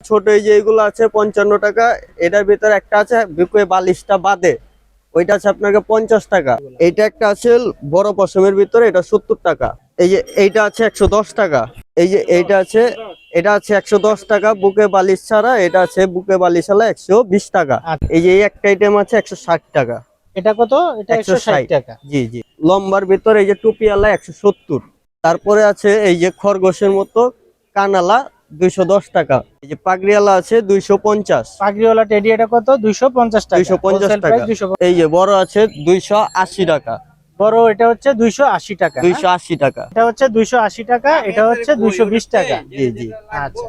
ছোট এই যে এগুলো আছে পঞ্চান্ন টাকা এটার ভিতরে একটা আছে বুকে বালিশটা বাদে ওইটা আছে আপনাকে পঞ্চাশ টাকা। এইটা একটা আছে বড় পশমের ভিতরে এটা সত্তর টাকা। এই যে এইটা আছে একশো দশ টাকা। এই যে এইটা আছে এটা আছে একশো দশ টাকা বুকে বালিশ ছাড়া এটা আছে বুকে বালিশ ছাড়া একশো বিশ টাকা। আচ্ছা। এই যে এই একটা আইটেম আছে একশো ষাট টাকা। এটা কত? এটা একশো ষাট টাকা। জি জি। লম্বার ভিতরে এই যে টুপিওয়ালা একশো সত্তর। তারপরে আছে এই যে খরগোশের মতো কানালা দুইশো দশ টাকা। এই যে পাগড়িওয়ালা আছে দুইশো পঞ্চাশ। পাগড়িওয়ালা টেডি এটা কত? দুইশো পঞ্চাশ টাকা। 250 Wholesale টাকা। price 250 এই যে বড় আছে দুইশো আশি টাকা। বড় এটা হচ্ছে দুইশো আশি টাকা। দুইশো আশি টাকা। এটা হচ্ছে দুইশো আশি টাকা এটা হচ্ছে দুইশো বিশ টাকা। জি জি। আচ্ছা।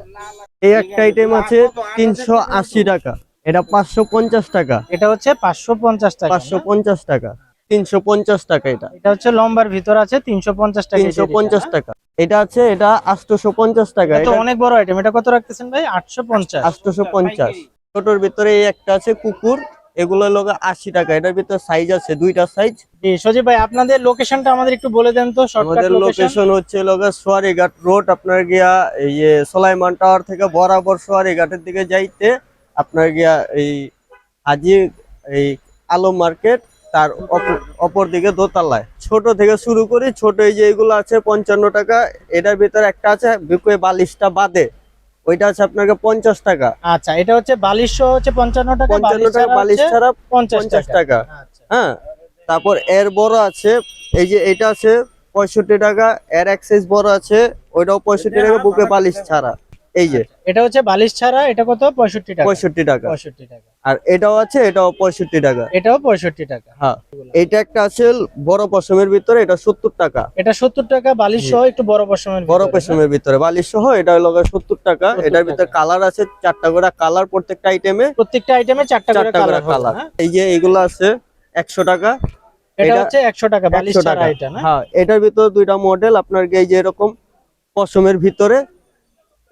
এই একটা আইটেম আছে তিনশো আশি টাকা। এটা পাঁচশো পঞ্চাশ টাকা। এটা হচ্ছে পাঁচশো পঞ্চাশ টাকা পাঁচশো? পঞ্চাশ টাকা। তিনশো পঞ্চাশ টাকা এটা। এটা হচ্ছে লম্বার ভিতর আছে তিনশো পঞ্চাশ টাকা। তিনশো পঞ্চাশ টাকা। এটা আছে এটা আটশোশো পঞ্চাশ টাকা। এটা অনেক বড় আইটেম এটা কত রাখতেছেন ভাই? আটশো পঞ্চাশ আটশোশো পঞ্চাশ ছোটর ভিতরে এই একটা আছে কুকুর এগুলো লোক আশি টাকা। এটার ভিতরে সাইজ আছে দুইটা সাইজ জি সজীব ভাই আপনাদের লোকেশনটা আমাদের একটু বলে দেন তো আমাদের লোকেশন হচ্ছে লোকে সোয়ারিঘাট রোড আপনার গিয়া এই সোলাইমান টাওয়ার থেকে বরাবর সোয়ারিঘাটের দিকে যাইতে আপনার গিয়া এই হাজি এই আলম মার্কেট তার অপ- অপর দিকে দোতলায়। ছোট থেকে শুরু করি ছোট এই যে এগুলো আছে পঞ্চান্ন টাকা এটার ভিতরে একটা আছে বিকুয়ে বালিশটা বাদে। ওইটা আছে আপনাকে পঞ্চাশ টাকা। আচ্ছা এটা হচ্ছে বালিশ হচ্ছে পঞ্চান্ন টাকা পঞ্চান্ন টাকা বালিশ ছাড়া পঞ্চাশ টাকা। আচ্ছা। হ্যাঁ তারপর এর বড় আছে এই যে এটা আছে পঁয়ষট্টি টাকা এর এক সাইজ বড় আছে ওইটাও পঁয়ষট্টি টাকা বুকে বালিশ ছাড়া। এই যে। এটা হচ্ছে বালিশ ছাড়া এটা কত? পঁয়ষট্টি টাকা। পঁয়ষট্টি টাকা। পঁয়ষট্টি টাকা। আর এটাও আছে এটাও পঁয়ষট্টি টাকা। এটাও পঁয়ষট্টি টাকা। হ্যাঁ এটা একটা আছে বড় পশমের ভিতরে এটা সত্তর টাকা। এটা সত্তর টাকা বালিশ সহ একটু বড় পশমের বড় পশমের ভিতরে। বালিশ সহ এটা হলো সত্তর টাকা। এটার ভিতরে কালার আছে চারটা করে কালার প্রত্যেকটা আইটেমে? প্রত্যেকটা আইটেমে চারটা করে কালার কালার। কালার এই যে এগুলো আছে একশো টাকা। এটা হচ্ছে একশো টাকা বালিশ ছাড়া এটা না? হ্যাঁ এটার ভিতরে দুইটা মডেল আপনার এই যে এরকম পশমের ভিতরে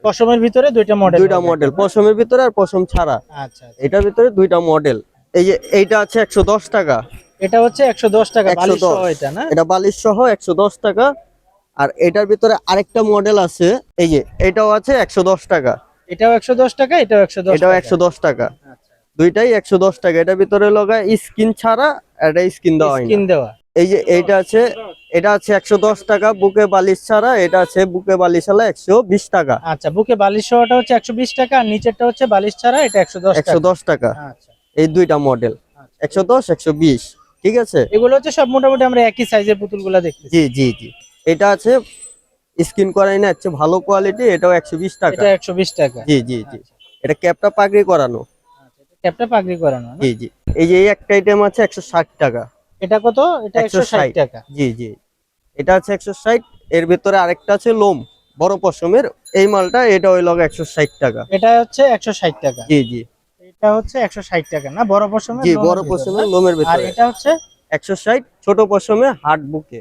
পশমের ভিতরে দুইটা মডেল দুইটা মডেল পশমের ভিতরে আর পশম ছাড়া। আচ্ছা আচ্ছা। এটার ভিতরে দুইটা মডেল এই যে এইটা আছে একশো দশ টাকা। এটা হচ্ছে একশো দশ টাকা বালিশ সহ এটা না? এটা বালিশ সহ একশো দশ টাকা। আর এটার ভিতরে আরেকটা মডেল আছে। এই যে এটাও আছে একশো দশ টাকা। এটাও একশো দশ টাকা এটাও একশো দশ এটাও একশো দশ টাকা। আচ্ছা। দুইটাই একশো দশ টাকা। এটার ভিতরে লগা স্কিন ছাড়া এটা স্কিন দেওয়া। স্কিন দেওয়া। এই যে এটা আছে এটা আছে একশো দশ টাকা বুকে বালিশ ছাড়া এটা আছে বুকে বালিশ ছাড়া একশো বিশ টাকা। আচ্ছা বুকে বালিশ সহটা হচ্ছে একশো বিশ টাকা আর নিচেরটা হচ্ছে বালিশ ছাড়া এটা একশো দশ একশো টাকা দশ টাকা। আচ্ছা। এই দুইটা মডেল আচ্ছা। একশো দশ একশো বিশ ঠিক আছে? এগুলো হচ্ছে সব মোটামুটি আমরা একই সাইজের পুতুলগুলা দেখতেছি। জি জি জি। এটা আছে স্কিন করাই না হচ্ছে ভালো কোয়ালিটি এটাও একশো বিশ টাকা। এটা একশো বিশ টাকা। জি জি জি। এটা ক্যাপটা পাগড়ি করানো। ক্যাপটা পাগড়ি করানো জি জি। এই যে একটা আইটেম আছে একশো ষাট টাকা। এটা কত? এটা একশো ষাট 160 টাকা। জি জি। এটা আছে একশো ষাট। এর ভিতরে আরেকটা আছে লোম বড় পশমের। এই মালটা এটা হইল একশো ষাট টাকা। এটা হচ্ছে একশো ষাট টাকা। জি জি। এটা হচ্ছে একশো ষাট টাকা না? বড় পশমের জি বড় পশমের? লোমের আর ভিতরে। এটা হচ্ছে একশো ষাট ছোট পশমে হাট বুকে।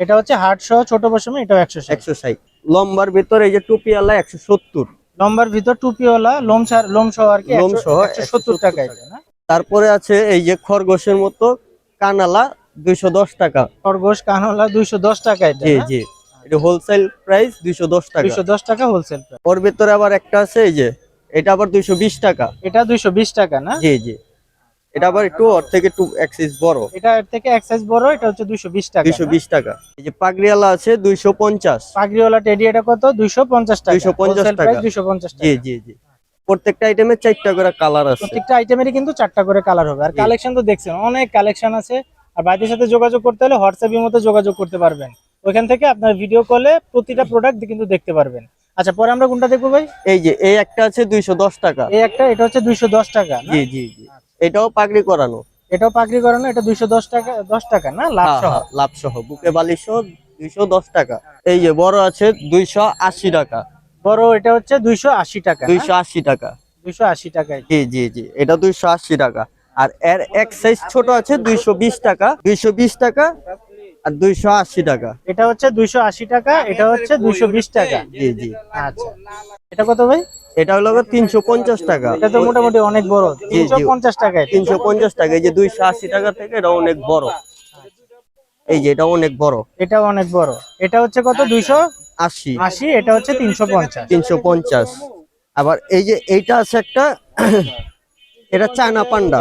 এটা হচ্ছে হাট সহ ছোট পশমে ষাট। একশো ষাট। লম্বার ভিতরে এই যে টুপিওয়ালা একশো সত্তর। লম্বার ভিতর টুপিওয়ালা লোম লোম সহ আর কি লোম সহ একশো সত্তর 170 টাকা এটা না? তারপরে আছে এই যে খরগোশের মতো কানালা দুইশো দশ টাকা। খরগোশ কানলা দুইশো দশ টাকা জি জি। এটা হোলসেল প্রাইস দুইশো দশ টাকা। দুইশো দশ টাকা হোলসেল ওর ভিতরে আবার একটা আছে এই যে এটা আবার দুইশো বিশ টাকা। এটা দুইশো বিশ টাকা না? জি জি। এটা আবার একটু ওর থেকে একটু এক্সিস বড়। এটা এর থেকে বড় এটা হচ্ছে দুইশো বিশ টাকা দুইশো বিশ টাকা। এই যে পাগড়িওয়ালা আছে দুইশো পঞ্চাশ। পাগড়িওয়ালা টেডি এটা কত? দুইশো পঞ্চাশ টাকা। 250 টাকা। দুইশো পঞ্চাশ জি জি জি। প্রত্যেকটা আইটেমে চারটা করে কালার আছে। প্রত্যেকটা আইটেমেরই কিন্তু চারটা করে কালার হবে। আর কালেকশন তো দেখছেন অনেক কালেকশন আছে। আর ভাইদের সাথে যোগাযোগ করতে হলে হোয়াটসঅ্যাপের মতো যোগাযোগ করতে পারবেন। ওইখান থেকে আপনার ভিডিও কলে প্রতিটা প্রোডাক্ট কিন্তু দেখতে পারবেন। আচ্ছা পরে আমরা কোনটা দেখব ভাই? এই যে এই একটা আছে দুইশো দশ টাকা। এই একটা এটা হচ্ছে দুইশো দশ টাকা জি জি জি। এটাও পাগড়ি করানো। এটাও পাগড়ি করানো এটা দুইশো দশ টাকা দশ টাকা না? লাভ হ্যাঁ, সহ। হ্যাঁ, লাভ সহ। বুকে বালিশ দুইশো দশ টাকা। এই যে বড় আছে দুইশো আশি টাকা। বড় এটা হচ্ছে দুইশো আশি টাকা দুইশো আশি টাকা। দুইশো আশি টাকা জি জি জি এটা দুইশো আশি টাকা। আর এর এক সাইজ ছোট আছে দুইশো বিশ টাকা দুইশো বিশ টাকা আর দুইশো আশি টাকা। এটা হচ্ছে দুইশো আশি টাকা এটা হচ্ছে দুইশো বিশ টাকা। জি জি। আচ্ছা। এটা কত ভাই? এটা হলো তিনশো পঞ্চাশ টাকা। এটা তো মোটামুটি অনেক বড়। তিনশো পঞ্চাশ টাকা এটা। তিনশো পঞ্চাশ টাকা এই যে দুইশো আশি টাকা থেকে এটা অনেক বড়। এই যে এটা অনেক বড়। এটাও অনেক বড়। এটা হচ্ছে কত? দুইশো আশি। আশি এটা হচ্ছে তিনশো পঞ্চাশ। তিনশো পঞ্চাশ। আবার এই যে এইটা আছে একটা এটা চায়না পান্ডা।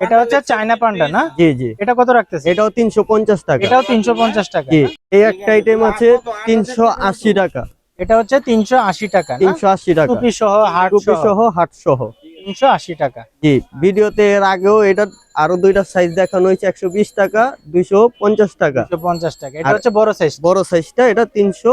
এটা হচ্ছে চায়না পান্ডা না? জি জি। এটা কত রাখতেছে এটাও তিনশো পঞ্চাশ টাকা। এটাও তিনশো পঞ্চাশ টাকা। জি এই একটা আইটেম আছে তিনশো আশি টাকা। এটা হচ্ছে তিনশো আশি টাকা তিনশো আশি টাকা। সহ হাট সহ হাট সহ তিনশো আশি টাকা। জি ভিডিওতে এর আগেও এটা আরও দুইটা সাইজ দেখানো হয়েছে একশো বিশ টাকা দুইশো পঞ্চাশ টাকা। তিনশো পঞ্চাশ টাকা। এটা হচ্ছে বড় সাইজ বড় সাইজটা এটা তিনশো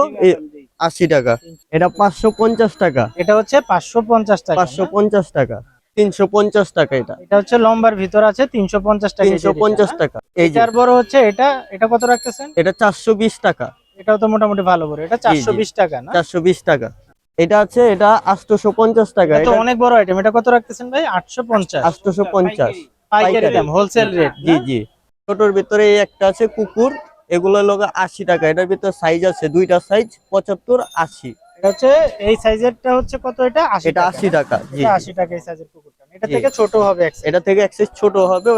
আশি টাকা। এটা পাঁচশো পঞ্চাশ টাকা। এটা হচ্ছে পাঁচশো পঞ্চাশ টাকা পাঁচশো না? পঞ্চাশ টাকা। তিনশো পঞ্চাশ টাকা এটা। এটা হচ্ছে লম্বার ভিতর আছে তিনশো পঞ্চাশ টাকা তিনশো পঞ্চাশ টাকা। এই যে। এটার বড় হচ্ছে এটা এটা কত রাখতেছেন? এটা চারশো বিশ টাকা। এটাও তো মোটামুটি ভালো বড়। এটা চারশো বিশ টাকা না? চারশো বিশ টাকা। এটা আছে এটা আটশোশো পঞ্চাশ টাকা। এটা অনেক বড় আইটেম এটা কত রাখতেছেন ভাই? আটশো পঞ্চাশ আটশোশো পঞ্চাশ পাইকারি পাইকারি। দাম হোলসেল রেট জি জি। ছোটোর ভিতরে এই একটা আছে কুকুর। এগুলো লোক আশি টাকা। এটার ভিতরে সাইজ আছে দুইটা সাইজ পঁচাত্তর আশি। এটা হচ্ছে এই সাইজেরটা হচ্ছে কত এটা? আশি এটা আশি টাকা জি এটা জি। আশি টাকা এই সাইজের কুকুরটা। এটা থেকে ছোট হবে এটা থেকে ছোট হবে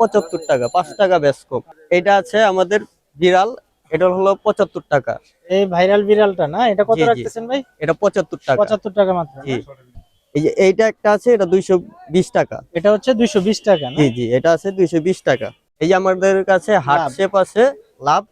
পঁচাত্তর টাকা টাকা বেশ কম। এটা আছে আমাদের বিড়াল এটা হলো পঁচাত্তর টাকা। এই ভাইরাল বিড়ালটা না? এটা কত। রাখতেছেন ভাই? এটা পঁচাত্তর টাকা। পঁচাত্তর টাকা মাত্র? এই যে এইটা একটা আছে এটা দুইশো বিশ টাকা। এটা হচ্ছে দুইশো বিশ টাকা না? জি জি এটা আছে দুইশো বিশ টাকা। এই যে আমাদের কাছে হার্ট। শেপ আছে লাভ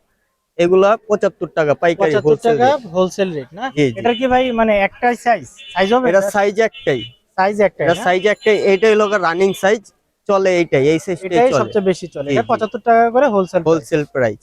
এগুলা পঁচাত্তর টাকা পাইকারি হোলসেল টাকা হোলসেল রেট না। এটা কি ভাই মানে একটাই সাইজ সাইজ হবে এটা সাইজ একটাই। সাইজ একটাই এটা সাইজ একটাই। এইটাই হলো রানিং সাইজ চলে এইটাই। এই সাইজটাই চলে। সবচেয়ে বেশি চলে। এটা জি। পঁচাত্তর টাকা করে হোলসেল হোলসেল প্রাইস